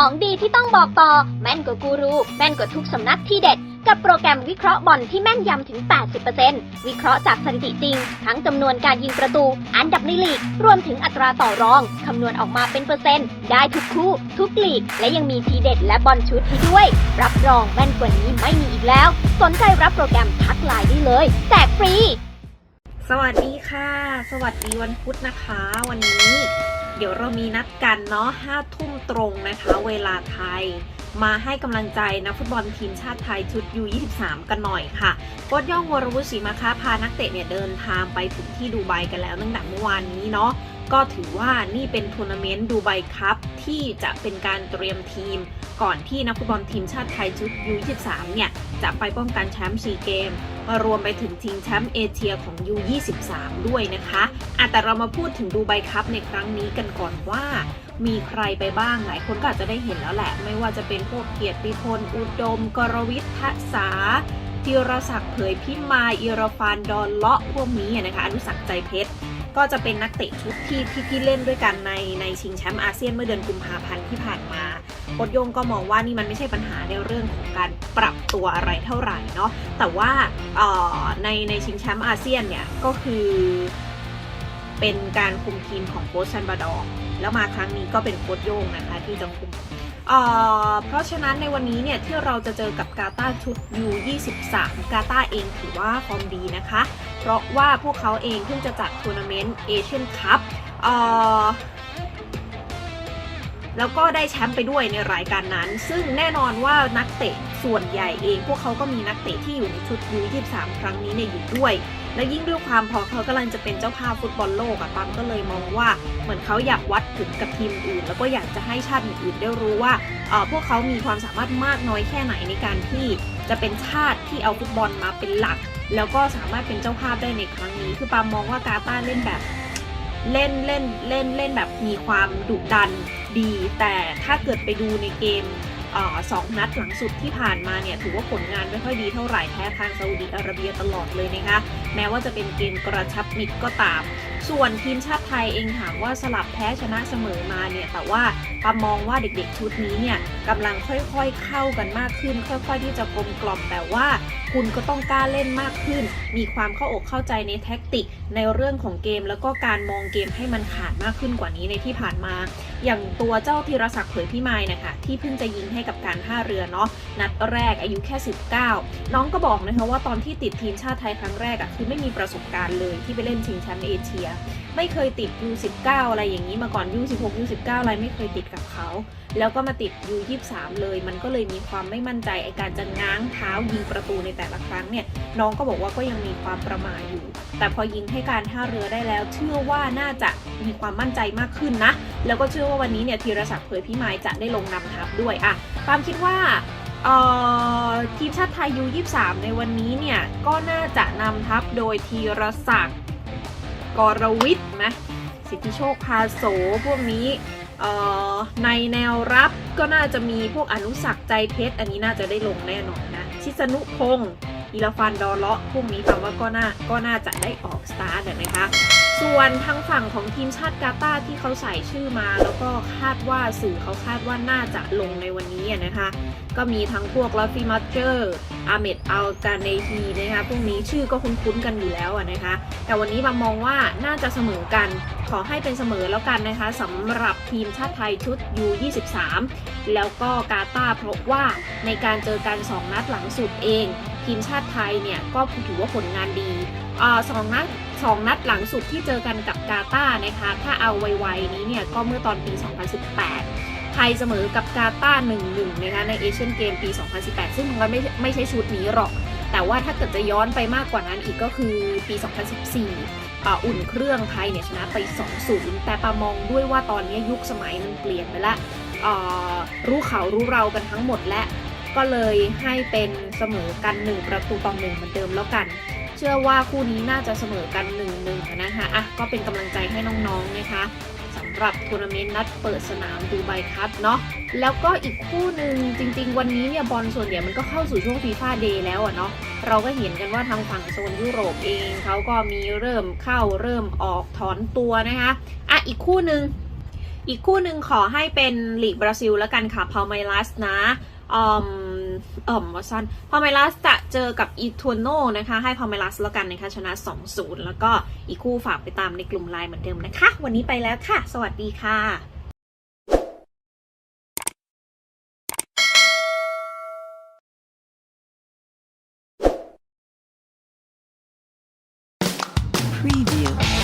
ของดีที่ต้องบอกต่อ แม่นกว่ากูรู แม่นกว่าทุกสำนักที่เด็ด กับโปรแกรมวิเคราะห์บอลที่แม่นยำถึง 80%วิเคราะห์จากสถิติจริง ทั้งจำนวนการยิงประตู อันดับในลีก รวมถึงอัตราต่อรอง คำนวณออกมาเป็นเปอร์เซ็นต์ ได้ทุกคู่ ทุกลีก และยังมีทีเด็ดและบอลชุดให้ด้วย รับรองแม่นกว่านี้ไม่มีอีกแล้ว สนใจรับโปรแกรมทักไลน์ได้เลยแจกฟรี สวัสดีค่ะ สวัสดีวันพุธนะคะ วันนี้ เดี๋ยวเรามีนัดกันเนาะห้าทุ่มตรงนะคะ เวลาไทย มาให้กำลังใจนักฟุตบอลทีมชาติไทยชุด U23 กันหน่อยค่ะโค้ชย่องวรวุฒิศรีมาค้าพานักเตะเนี่ยเดินทางไปถึงที่ดูไบกันแล้วตั้งแต่เมื่อวานนี้เนาะก็ถือว่านี่เป็นทัวร์นาเมนต์ดูไบคัพที่จะเป็นการเตรียมทีม ก่อนที่นักฟุตบอลทีมชาติไทยชุด U23 เนี่ยจะไปป้องกันแชมป์ซีเกม มารวมไปถึงชิงแชมป์เอเชียของ U23 ด้วยนะคะอะแต่เรามาพูดถึงดูไบคัพในครั้งนี้กันก่อนว่า มีใครไปบ้างหลายคนก็อาจจะได้เห็นแล้วแหละ ไม่ว่าจะเป็นพวกเกียรติพล อุดม กรวิทย์ทศาธีรศักดิ์เผยพิมายอิรฟานดอนเลาะพวกนี้นะคะ อนุสักดิ์ใจเพชรก็จะเป็นนักเตะชุดที่ที่เล่นด้วยกันในในชิงแชมป์อาเซียนเมื่อเดือนกุมภาพันธ์ที่ผ่านมา โค้ชโยงก็มองว่านี่มันไม่ใช่ปัญหาในเรื่องของการปรับตัวอะไรเท่าไหร่เนาะแต่ว่าในในชิงแชมป์อาเซียนเนี่ยก็คือเป็นการคุมทีมของโค้ชชันบาดอร์แล้วมาครั้งนี้ก็เป็นโค้ชโยงนะคะที่จะคุมเพราะฉะนั้นในวันนี้เนี่ยที่เราจะเจอกับกาตาร์ชุด U23 กาตาร์เองถือว่าฟอร์มดีนะคะ เพราะว่าพวกเขาเองเพิ่งจะจัดทัวร์นาเมนต์เอเชียนคัพ แล้วก็ได้แชมป์ไปด้วยในรายการนั้น ซึ่งแน่นอนว่านักเตะส่วนใหญ่เอง พวกเขาก็มีนักเตะที่อยู่ในชุด U23 ครั้งนี้เนี่ยอยู่ด้วย และยิ่งด้วยความพอเขากำลังจะเป็นเจ้าภาพฟุตบอลโลกอะปังก็เลยมองว่าเหมือนเขาอยากวัดถึงกับทีมอื่น แล้วก็อยากจะให้ชาติอื่นๆได้รู้ว่าเออพวกเขามีความสามารถมากน้อยแค่ไหนในการที่จะเป็นชาติที่เอาฟุตบอลมาเป็นหลัก แล้วก็สามารถเป็นเจ้าภาพได้ในครั้งนี้ คือปามมองว่ากาตาร์เล่นแบบเล่นเล่นเล่นเล่นแบบมีความดุดัน ดี แต่ถ้าเกิดไปดูในเกมสองนัดหลังสุดที่ผ่านมาเนี่ยถือว่าผลงานไม่ค่อยดีเท่าไหร่แพ้ทางซาอุดีอาระเบียตลอดเลยนะคะ แม้ว่าจะเป็นเกมกระชับมิตรก็ตาม ส่วนทีมชาติไทยเองถามว่าสลับแพ้ชนะเสมอมาเนี่ยแต่ว่าปามองว่าเด็กๆชุดนี้เนี่ยกำลังค่อยๆเข้ากันมากขึ้น ค่อยๆที่จะกลมกล่อมแต่ว่าคุณก็ต้องกล้าเล่นมากขึ้น มีความเข้าอกเข้าใจในแท็กติกในเรื่องของเกม แล้วก็การมองเกมให้มันขาดมากขึ้นกว่านี้ในที่ผ่านมา อย่างตัวเจ้าธีรศักดิ์เผยพิมายนะคะที่เพิ่งจะยิงให้กับการท่าเรือเนาะนัดแรกอายุแค่ 19 น้องก็บอกนะคะว่าตอนที่ติดทีมชาติไทยครั้งแรกอะ่ะคือไม่มีประสบการณ์เลยที่ไปเล่นชิงแชมป์เอเชียไม่เคยติด U19 อะไรอย่างนี้มาก่อน U16 U19 อะไรไม่เคยติดกับเขา แล้วก็มาติด U23 เลย มันก็เลยมีความไม่มั่นใจไอการจะง้างเท้ายิงประตูในแต่ละครั้งเนี่ย น้องก็บอกว่าก็ยังมีความประมาทอยู่ แต่พอยิงให้การท่าเรือได้แล้ว เชื่อว่าน่าจะมีความมั่นใจมากขึ้นนะ แล้วก็เชื่อว่าวันนี้เนี่ยธีรศักดิ์เผยพิมายจะได้ลงนำทัพด้วยอะปามคิดว่าเอ่อทีมชาติไทย U23 ในวันนี้เนี่ยก็น่าจะนำทัพโดยธีรศักดิ์ กรวิทย์นะสิทธิโชคพาโสพวกนี้ในแนวรับก็น่าจะมีพวกอนุสักใจเพชรอันนี้น่าจะได้ลงแน่นอนนะ ชิสนุพงศ์อิลฟันดอเลาะพวกนี้แต่ว่าก็น่าก็น่าจะได้ออกสตาร์ทนะคะ ส่วนทางฝั่งของทีมชาติกาตาร์ที่เขาใส่ชื่อมา แล้วก็คาดว่าสื่อเขาคาดว่าน่าจะลงในวันนี้นะคะ ก็มีทั้งพวกลอฟฟี่มัตเจอร์อาเมดอัลกาเนฮีนะคะพวกนี้ชื่อก็คุ้นๆกันอยู่แล้วนะคะ แต่วันนี้มามองว่าน่าจะเสมอกัน ขอให้เป็นเสมอแล้วกันนะคะสำหรับทีมชาติไทยชุด U23 แล้วก็กาตาร์เพราะว่าในการเจอกัน 2 นัดหลังสุดเอง ทีมชาติไทยเนี่ยก็ถือว่าผลงานดีอสองนัดสองนัดหลังสุดที่เจอกันกับกาตาร์นะคะ ถ้าเอาไวๆนี้เนี่ยก็เมื่อตอนปี 2018 ไทยเสมอกับกาตาร์1-1นะคะในเอเชียนเกมปี 2018 ซึ่งมันไม่ไม่ใช่ชุดนี้หรอก แต่ว่าถ้าเกิดจะย้อนไปมากกว่านั้นอีกก็คือปี 2014อุ่นเครื่องไทยเนี่ยชนะไป 2-0 แต่ปามองด้วยว่าตอนนี้ยุคสมัยมันเปลี่ยนไปละรู้เขารู้เรากันทั้งหมดและ ก็เลยให้เป็นเสมอกัน 1 ประตูต่อหนึ่งเหมือนเดิมแล้วกัน เชื่อว่าคู่นี้น่าจะเสมอกัน1นึ่งนะคะอะก็เป็นกำลังใจให้น้องๆนะคะสำหรับทัวร์นาเมนต์นัดเปิดสนามดูไบครับเนาะแล้วก็อีกคู่หนึ่งจริง ๆ วันนี้เนี่ยบอลส่วนใหญ่มันก็เข้าสู่ช่วงฟีฟ่าเดย์แล้วอะเนาะเราก็เห็นกันว่าทางฝั่งโซนยุโรปเองเขาก็มีเริ่มเข้าเริ่มออกถอนตัวนะคะอะอีกคู่หนึ่งอีกคู่หนึ่งขอให้เป็นลีกบราซิลแล้วกันค่ะพา l ไมลัสนะอืม เอ่อวอซันพา l ไมลัสจะเจอกับอีทัวโนนะคะ ให้พา l ไมลัสแล้วกันนะคะ ชนะ 2-0 แล้วก็อีกคู่ฝากไปตามในกลุ่มไลน์เหมือนเดิมนะคะ วันนี้ไปแล้วค่ะ สวัสดีค่ะ Preview.